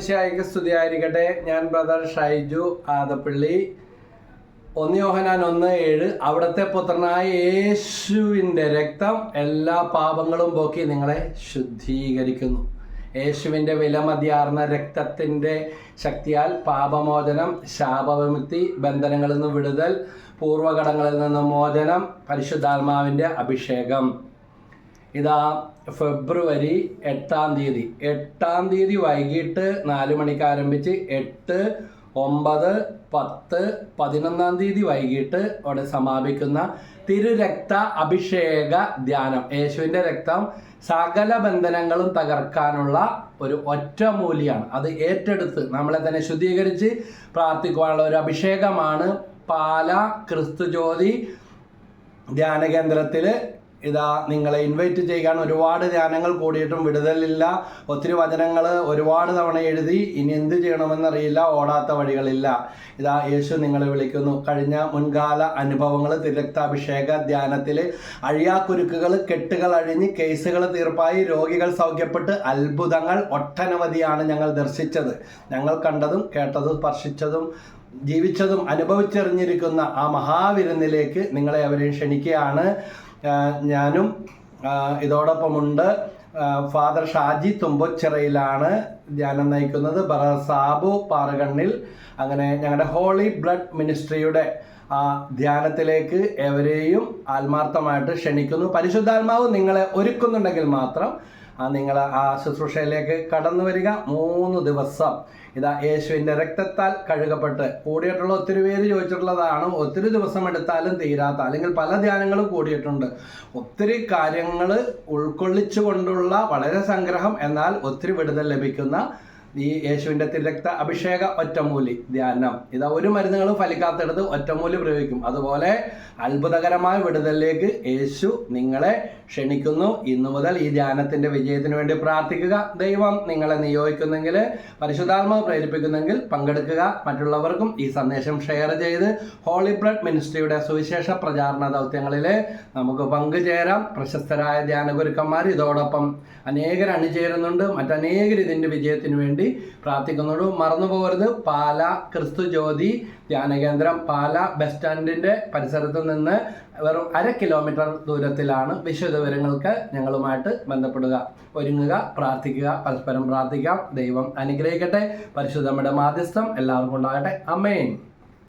ഈശോയ്ക്ക് സ്തുതിയായിരിക്കട്ടെ. ഞാൻ ബ്രദർ ഷൈജു ആദപ്പള്ളി. ഒന്ന് യോഹനാൻ ഒന്ന് ഏഴ്. അവിടുത്തെ പുത്രനായ യേശുവിന്റെ രക്തം എല്ലാ പാപങ്ങളും പോക്കി നിങ്ങളെ ശുദ്ധീകരിക്കുന്നു. യേശുവിന്റെ വിലമതിയാർന്ന രക്തത്തിന്റെ ശക്തിയാൽ പാപമോചനം ശാപവിമുക്തി ബന്ധനങ്ങളിൽ നിന്ന് വിടുതൽ പൂർവഘടങ്ങളിൽ നിന്ന് മോചനം പരിശുദ്ധാത്മാവിന്റെ അഭിഷേകം. ഇതാ ഫെബ്രുവരി എട്ടാം തീയതി. എട്ടാം തീയതി വൈകിട്ട് നാല് മണിക്ക് ആരംഭിച്ച് എട്ട് ഒമ്പത് പത്ത് പതിനൊന്നാം തീയതി വൈകിട്ട് അവിടെ സമാപിക്കുന്ന തിരുരക്ത അഭിഷേക ധ്യാനം. യേശുവിന്റെ രക്തം സകല ബന്ധനങ്ങളും തകർക്കാനുള്ള ഒരു ഒറ്റമൂലിയാണ് അത് ഏറ്റെടുത്ത് നമ്മളെ തന്നെ ശുദ്ധീകരിച്ച് പ്രാർത്ഥിക്കുവാനുള്ള ഒരു അഭിഷേകമാണ് പാല ക്രിസ്തുജ്യോതി ധ്യാന കേന്ദ്രത്തിൽ ഇതാ നിങ്ങളെ ഇൻവൈറ്റ് ചെയ്യാൻ ഒരുപാട് ധ്യാനങ്ങൾ കൂടിയിട്ടും വിടുതലില്ല. ഒത്തിരി വചനങ്ങൾ ഒരുപാട് തവണ എഴുതി ഇനി എന്ത് ചെയ്യണമെന്നറിയില്ല ഓടാത്ത വഴികളില്ല. ഇതാ യേശു നിങ്ങളെ വിളിക്കുന്നു. കഴിഞ്ഞ മുൻകാല അനുഭവങ്ങൾ തിരക്താഭിഷേക ധ്യാനത്തിൽ അഴിയാക്കുരുക്കുകൾ കെട്ടുകൾ അഴിഞ്ഞ് കേസുകൾ തീർപ്പായി രോഗികൾ സൗഖ്യപ്പെട്ട് അത്ഭുതങ്ങൾ ഒട്ടനവധിയാണ് ഞങ്ങൾ ദർശിച്ചത്. ഞങ്ങൾ കണ്ടതും കേട്ടതും സ്പർശിച്ചതും ജീവിച്ചതും അനുഭവിച്ചറിഞ്ഞിരിക്കുന്ന ആ മഹാവിരുന്നിലേക്ക് നിങ്ങളെ അവരെ ക്ഷണിക്കുകയാണ്. ഞാനും ഇതോടൊപ്പം ഉണ്ട് ഫാദർ ഷാജി തുമ്പച്ചിറയിലാണ് ധ്യാനം നയിക്കുന്നത്. ബറ സാബു പാറകണ്ണിൽ. അങ്ങനെ ഞങ്ങളുടെ ഹോളി ബ്ലഡ് മിനിസ്ട്രിയുടെ ആ ധ്യാനത്തിലേക്ക് എവരെയും ആത്മാർത്ഥമായിട്ട് ക്ഷണിക്കുന്നു. പരിശുദ്ധാത്മാവ് നിങ്ങളെ ഒരുക്കുന്നുണ്ടെങ്കിൽ മാത്രം നിങ്ങൾ ആ ശുശ്രൂഷയിലേക്ക് കടന്നു വരിക. മൂന്ന് ദിവസം ഇതാ യേശുവിന്റെ രക്തത്താൽ കഴുകപ്പെട്ട് കൂടിയിട്ടുള്ള ഒത്തിരി പേര് ചോദിച്ചിട്ടുള്ളതാണ്. ഒത്തിരി ദിവസം എടുത്താലും തീരാത്ത അല്ലെങ്കിൽ പല ധ്യാനങ്ങളും കൂടിയിട്ടുണ്ട്. ഒത്തിരി കാര്യങ്ങൾ ഉൾക്കൊള്ളിച്ചു കൊണ്ടുള്ള വളരെ സംഗ്രഹം എന്നാൽ ഒത്തിരി വിടുതൽ ലഭിക്കുന്ന ഈ യേശുവിന്റെ തിരക്ത അഭിഷേക ഒറ്റമൂലി ധ്യാനം. ഇതാ ഒരു മരുന്നുകളും ഫലിക്കാത്തടത്ത് ഒറ്റമൂലി പ്രയോഗിക്കും. അതുപോലെ അത്ഭുതകരമായ വിടുതലിലേക്ക് യേശു നിങ്ങളെ ക്ഷണിക്കുന്നു. ഇന്നു മുതൽ ഈ ധ്യാനത്തിന്റെ വിജയത്തിന് വേണ്ടി പ്രാർത്ഥിക്കുക. ദൈവം നിങ്ങളെ നിയോഗിക്കുന്നെങ്കിൽ പരിശുദ്ധാത്മാവ് പ്രേരിപ്പിക്കുന്നെങ്കിൽ പങ്കെടുക്കുക. മറ്റുള്ളവർക്കും ഈ സന്ദേശം ഷെയർ ചെയ്ത് ഹോളി ബ്ലഡ് മിനിസ്ട്രിയുടെ സുവിശേഷ പ്രചാരണ ദൗത്യങ്ങളിൽ നമുക്ക് പങ്കുചേരാം. പ്രശസ്തരായ ധ്യാനഗുരുക്കന്മാർ ഇതോടൊപ്പം അനേകർ അണിചേരുന്നുണ്ട്. മറ്റനേകർ ഇതിന്റെ വിജയത്തിന് വേണ്ടി പ്രാർത്ഥിക്കുന്നുണ്ട് മറന്നു പോകരുത്. പാല ക്രിസ്തു ജ്യോതി ധ്യാനകേന്ദ്രം പാല ബസ് സ്റ്റാൻഡിന്റെ പരിസരത്ത് നിന്ന് വെറും അര കിലോമീറ്റർ ദൂരത്തിലാണ് വിശദ വിവരങ്ങൾക്ക് ഞങ്ങളുമായിട്ട് ബന്ധപ്പെടുക. ഒരുങ്ങുക പ്രാർത്ഥിക്കുക പരസ്പരം പ്രാർത്ഥിക്കാം. ദൈവം അനുഗ്രഹിക്കട്ടെ. പരിശുദ്ധമ്മയുടെ മാധ്യസ്ഥം എല്ലാവർക്കും ഉണ്ടാകട്ടെ. അമ്മേൻ